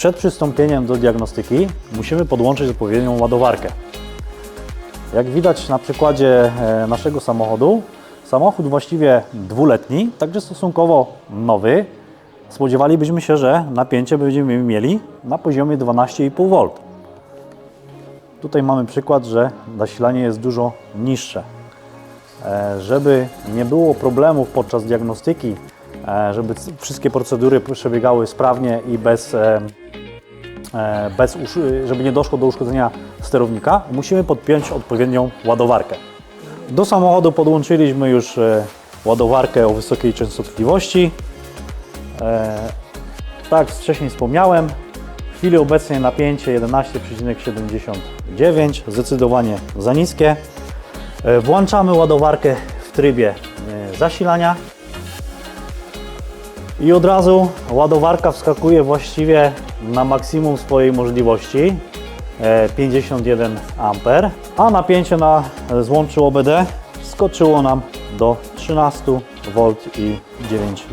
Przed przystąpieniem do diagnostyki musimy podłączyć odpowiednią ładowarkę. Jak widać na przykładzie e, naszego samochodu, samochód właściwie dwuletni, także stosunkowo nowy. Spodziewalibyśmy się, że napięcie będziemy mieli na poziomie 12,5 V. Tutaj mamy przykład, że zasilanie jest dużo niższe. E, Żeby nie było problemów podczas diagnostyki, e, żeby wszystkie procedury przebiegały sprawnie i bez, bez usz- żeby nie doszło do uszkodzenia sterownika, musimy podpiąć odpowiednią ładowarkę. Do samochodu podłączyliśmy już e, ładowarkę o wysokiej częstotliwości. E, Tak jak wcześniej wspomniałem, w chwili obecnej napięcie 11,79, zdecydowanie za niskie. E, Włączamy ładowarkę w trybie e, zasilania i od razu ładowarka wskakuje właściwie na maksimum swojej możliwości e, 51 A, a napięcie na złączu OBD skoczyło nam do 13 V i 9